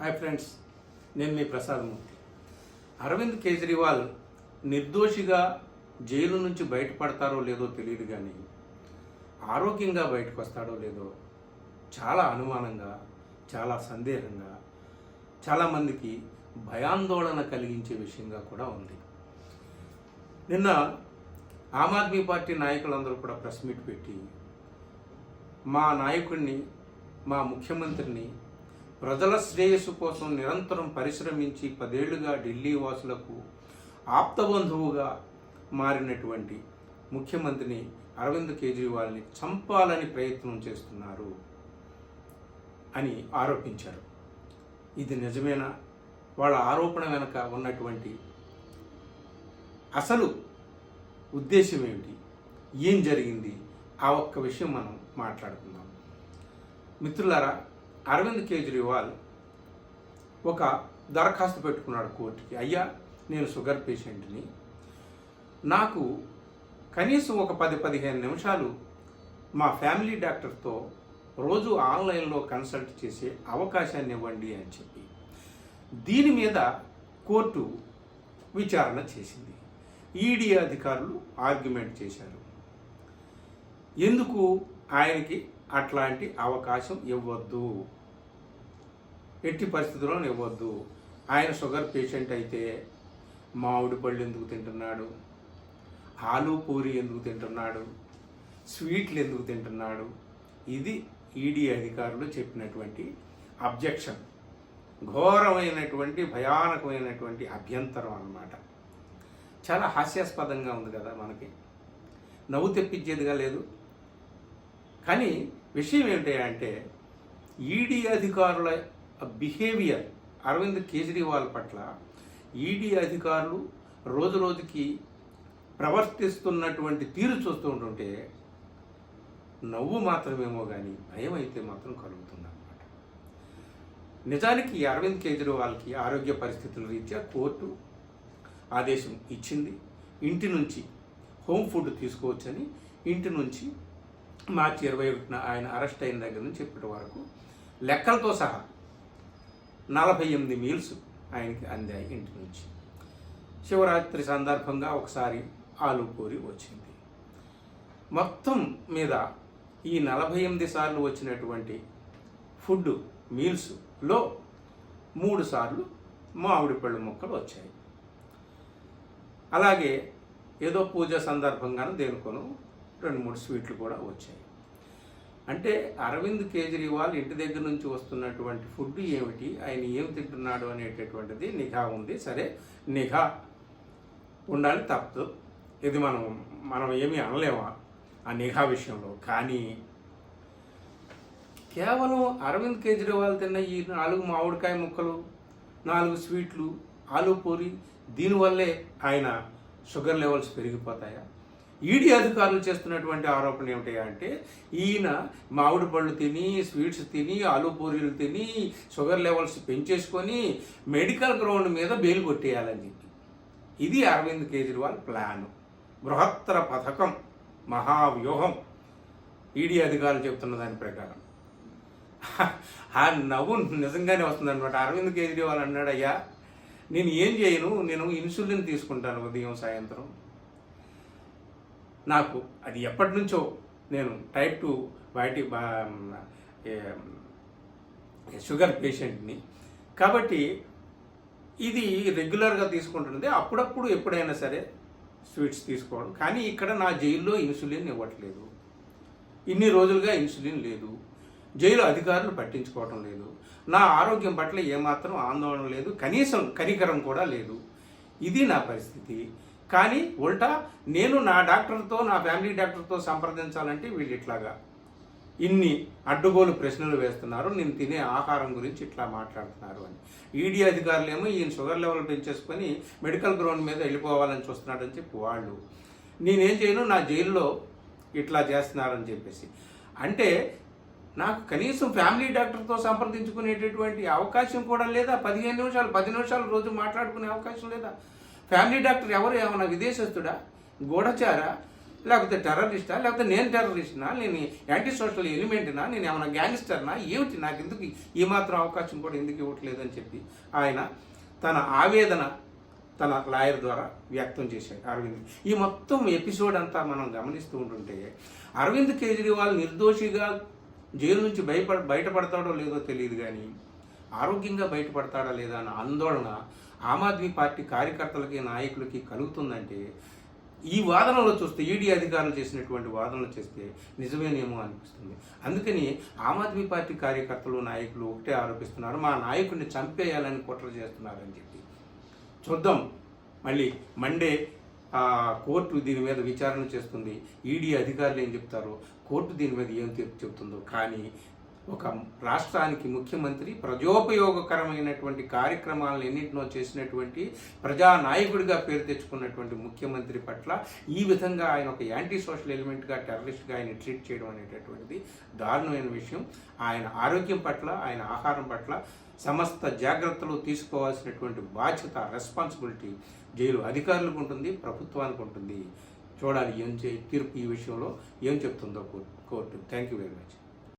Hi friends నేను మీ ప్రసాద్మూర్తి. అరవింద్ కేజ్రీవాల్ నిర్దోషిగా jail నుంచి బయటపడతారో లేదో తెలియదు కానీ ఆరోగ్యంగా బయటకు వస్తాడో లేదో చాలా అనుమానంగా చాలా సందేహంగా చాలామందికి భయాందోళన కలిగించే విషయంగా కూడా ఉంది. నిన్న ఆమ్ ఆద్మీ పార్టీ నాయకులందరూ కూడా ప్రెస్ మీట్ పెట్టి మా నాయకుడిని మా ముఖ్యమంత్రిని ప్రజల శ్రేయస్సు కోసం నిరంతరం పరిశ్రమించి పదేళ్ళుగా ఢిల్లీ వాసులకు ఆప్తబంధువుగా మారినటువంటి ముఖ్యమంత్రిని అరవింద్ కేజ్రీవాల్ని చంపాలని ప్రయత్నం చేస్తున్నారు అని ఆరోపించారు. ఇది నిజమేనా? వాళ్ళ ఆరోపణ వెనుక ఉన్నటువంటి అసలు ఉద్దేశం ఏమిటి? ఏం జరిగింది? ఆ ఒక్క విషయం మనం మాట్లాడుకుందాం. మిత్రులారా అరవింద్ కేజ్రీవాల్ ఒక దరఖాస్తు పెట్టుకున్నాడు కోర్టుకి. అయ్యా నేను షుగర్ పేషెంట్ని. నాకు కనీసం ఒక పది పదిహేను నిమిషాలు మా ఫ్యామిలీ డాక్టర్తో రోజు ఆన్లైన్లో కన్సల్ట్ చేసే అవకాశాన్ని ఇవ్వండి అని చెప్పి. దీని మీద కోర్టు విచారణ చేసింది. ఈడీ అధికారులు ఆర్గ్యుమెంట్ చేశారు. ఎందుకు ఆయనకి అట్లాంటి అవకాశం ఇవ్వద్దు? ఎట్టి పరిస్థితుల్లో ఇవ్వద్దు. ఆయన షుగర్ పేషెంట్ అయితే మామిడి పళ్ళు ఎందుకు తింటున్నాడు? ఆలు పూరి ఎందుకు తింటున్నాడు? స్వీట్లు ఎందుకు తింటున్నాడు? ఇది ఈడీ అధికారులు చెప్పినటువంటి అబ్జెక్షన్. ఘోరమైనటువంటి భయానకమైనటువంటి అభ్యంతరం అన్నమాట. చాలా హాస్యాస్పదంగా ఉంది కదా మనకి. నవ్వు తెప్పించేదిగా లేదు. కానీ విషయం ఏమిటి అంటే ఈడీ అధికారుల బిహేవియర్ అరవింద్ కేజ్రీవాల్ పట్ల ఈడీ అధికారులు రోజు రోజుకి ప్రవర్తిస్తున్నటువంటి తీరు చూస్తూ ఉంటుంటే నవ్వు మాత్రమేమో కానీ భయం అయితే మాత్రం కలుగుతుంది అన్నమాట నిజానికి అరవింద్ కేజ్రీవాల్కి ఆరోగ్య పరిస్థితుల రీత్యా కోర్టు ఆదేశం ఇచ్చింది. ఇంటి నుంచి హోమ్ ఫుడ్ తీసుకోవచ్చని ఇంటి నుంచి మార్చి ఇరవై ఒకటిన ఆయన అరెస్ట్ అయిన దగ్గర నుంచి ఇప్పటి వరకు లెక్కలతో సహా నలభై ఎనిమిది మీల్స్ ఆయనకి అందాయి ఇంటి నుంచి. శివరాత్రి సందర్భంగా ఒకసారి ఆలు పూరి వచ్చింది. మొత్తం మీద ఈ నలభై ఎనిమిది సార్లు వచ్చినటువంటి ఫుడ్ మీల్స్లో మూడు సార్లు మామిడి పళ్ళు ముక్కలు వచ్చాయి. అలాగే ఏదో పూజ సందర్భంగాను దేనికోను రెండు మూడు స్వీట్లు కూడా వచ్చాయి. అంటే అరవింద్ కేజ్రీవాల్ ఇంటి దగ్గర నుంచి వస్తున్నటువంటి ఫుడ్ ఏమిటి? ఆయన ఏం తింటున్నాడు అనేటటువంటిది నిఘా ఉంది. సరే నిఘా ఉండాలి తప్పదు ఇది మనం మనం ఏమీ అనలేమా ఆ నిఘా విషయంలో? కానీ కేవలం అరవింద్ కేజ్రీవాల్ తిన్న ఈ నాలుగు మామిడికాయ ముక్కలు నాలుగు స్వీట్లు ఆలు పూరి దీనివల్లే ఆయన షుగర్ లెవెల్స్ పెరిగిపోతాయా? ఈడీ అధికారులు చేస్తున్నటువంటి ఆరోపణలు ఏమిటి అంటే ఈయన మామిడి పళ్ళు తిని స్వీట్స్ తిని ఆలు పూరీలు తిని షుగర్ లెవెల్స్ పెంచేసుకొని మెడికల్ గ్రౌండ్ మీద బెయిల్ కొట్టేయాలని చెప్పి. ఇది అరవింద్ కేజ్రీవాల్ ప్లాన్. బృహత్తర పథకం మహావ్యూహం. ఈడీ అధికారులు చెప్తున్న దాని ప్రకారం. ఆ నవ్వు నిజంగానే వస్తుందన్నమాట అరవింద్ కేజ్రీవాల్ అన్నాడయ్యా నేను ఏం చేయను? నేను ఇన్సులిన్ తీసుకుంటాను ఉదయం సాయంత్రం. నాకు అది ఎప్పటి నుంచో నేను టైప్ టూ బయటి షుగర్ పేషెంట్ని కాబట్టి ఇది రెగ్యులర్గా తీసుకుంటున్నది అప్పుడప్పుడు ఎప్పుడైనా సరే స్వీట్స్ తీసుకోవడం. కానీ ఇక్కడ నా జైల్లో ఇన్సులిన్ ఇవ్వట్లేదు. ఇన్ని రోజులుగా ఇన్సులిన్ లేదు. జైలు అధికారులు పట్టించుకోవటం లేదు. నా ఆరోగ్యం పట్ల ఏమాత్రం ఆందోళన లేదు. కనీసం కనికరం కూడా లేదు. ఇది నా పరిస్థితి. కానీ ఉల్టా నేను నా డాక్టర్తో నా ఫ్యామిలీ డాక్టర్తో సంప్రదించాలంటే వీళ్ళు ఇట్లాగా. ఇన్ని అడ్డుగోలు ప్రశ్నలు వేస్తున్నారు నేను తినే ఆహారం గురించి ఇట్లా మాట్లాడుతున్నారు అని. ఈడీ అధికారులు ఏమో ఈయన షుగర్ లెవెల్ పెంచేసుకొని మెడికల్ గ్రౌండ్ మీద వెళ్ళిపోవాలని చూస్తున్నాడని చెప్పి వాళ్ళు. నేనేం చేయను నా జైల్లో ఇట్లా చేస్తున్నారని చెప్పేసి. అంటే నాకు కనీసం ఫ్యామిలీ డాక్టర్తో సంప్రదించుకునేటటువంటి అవకాశం కూడా లేదా? పదిహేను నిమిషాలు పది నిమిషాలు రోజు మాట్లాడుకునే అవకాశం లేదా? ఫ్యామిలీ డాక్టర్ ఎవరు? ఏమన్నా విదేశస్తుడా గూఢచారా? లేకపోతే టెర్రరిస్టా? లేకపోతే నేను టెర్రరిస్ట్నా? నేను యాంటీ సోషల్ ఎలిమెంట్నా? నేను ఏమైనా గ్యాంగ్స్టర్నా? ఏమిటి? నాకు ఎందుకు ఈ మాత్రం అవకాశం కూడా ఎందుకు ఇవ్వట్లేదని చెప్పి ఆయన తన ఆవేదన తన లాయర్ ద్వారా వ్యక్తం చేశాడు. అరవింద్. ఈ మొత్తం ఎపిసోడ్ అంతా మనం గమనిస్తూ ఉంటుంటే అరవింద్ కేజ్రీవాల్ నిర్దోషిగా జైలు నుంచి భయపడ బయటపడతాడో లేదో తెలియదు కానీ ఆరోగ్యంగా బయటపడతాడా లేదా అన్న ఆందోళన ఆమ్ ఆద్మీ పార్టీ కార్యకర్తలకి నాయకులకి కలుగుతుందంటే ఈ వాదనలో చూస్తే ఈడీ అధికారులు చేసినటువంటి వాదనలు చేస్తే నిజమేనేమో అనిపిస్తుంది. అందుకని ఆమ్ ఆద్మీ పార్టీ కార్యకర్తలు నాయకులు ఒకటే ఆరోపిస్తున్నారు. మా నాయకుడిని చంపేయాలని కుట్ర చేస్తున్నారని చెప్పి. చూద్దాం. మళ్ళీ మండే కోర్టు దీని మీద విచారణ చేస్తుంది. ఈడీ అధికారులు ఏం చెప్తారో? కోర్టు దీని మీద ఏం తీర్పు చెప్తుందో కానీ ఒక రాష్ట్రానికి ముఖ్యమంత్రి ప్రజోపయోగకరమైనటువంటి కార్యక్రమాలను ఎన్నింటినో చేసినటువంటి ప్రజానాయకుడిగా పేరు తెచ్చుకున్నటువంటి ముఖ్యమంత్రి పట్ల ఈ విధంగా ఆయన ఒక యాంటీ సోషల్ ఎలిమెంట్గా టెర్రరిస్ట్గా ఆయన ట్రీట్ చేయడం అనేటటువంటిది దారుణమైన విషయం. ఆయన ఆరోగ్యం పట్ల ఆయన ఆహారం పట్ల సమస్త జాగ్రత్తలు తీసుకోవాల్సినటువంటి బాధ్యత రెస్పాన్సిబిలిటీ జైలు అధికారులకు ఉంటుంది ప్రభుత్వానికి ఉంటుంది. చూడాలి ఏం చే తీర్పు ఈ విషయంలో ఏం చెప్తుందో court. Thank you very much.